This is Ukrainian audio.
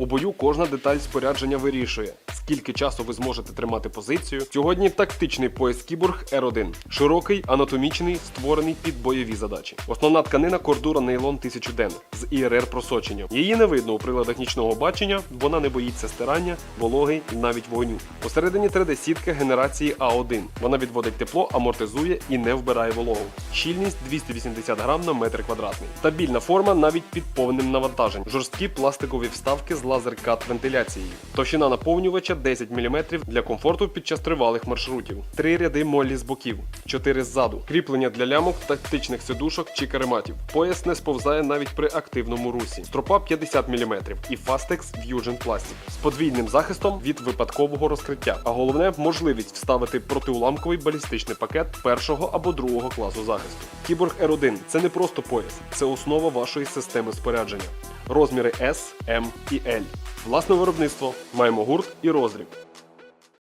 У бою кожна деталь спорядження вирішує, скільки часу ви зможете тримати позицію. Сьогодні тактичний пояс Кіборг R1. Широкий, анатомічний, створений під бойові задачі. Основна тканина кордура нейлон 1000 ден з ІРР просоченням. Її не видно у приладах нічного бачення, вона не боїться стирання, вологи і навіть вогню. Посередині 3D-сітка генерації А1. Вона відводить тепло, амортизує і не вбирає вологу. Щільність 280 грам на метр квадратний. Стабільна форма навіть під повним навантаженням. Жорсткі пластикові вставки з лазер-кат вентиляцією. Товщина наповнювача 10 мм для комфорту під час тривалих маршрутів. Три ряди молі з боків, чотири ззаду. Кріплення для лямок, тактичних сидушок чи карематів. Пояс не сповзає навіть при активному русі. Стропа 50 мм і Fastex Fusion Plastic з подвійним захистом від випадкового розкриття. А головне можливість вставити протиуламковий балістичний пакет першого або другого класу захисту. Кіборг R1 це не просто пояс, це основа вашої системи спорядження. Розміри S, M і L. Власне виробництво. Маємо гурт і розріб.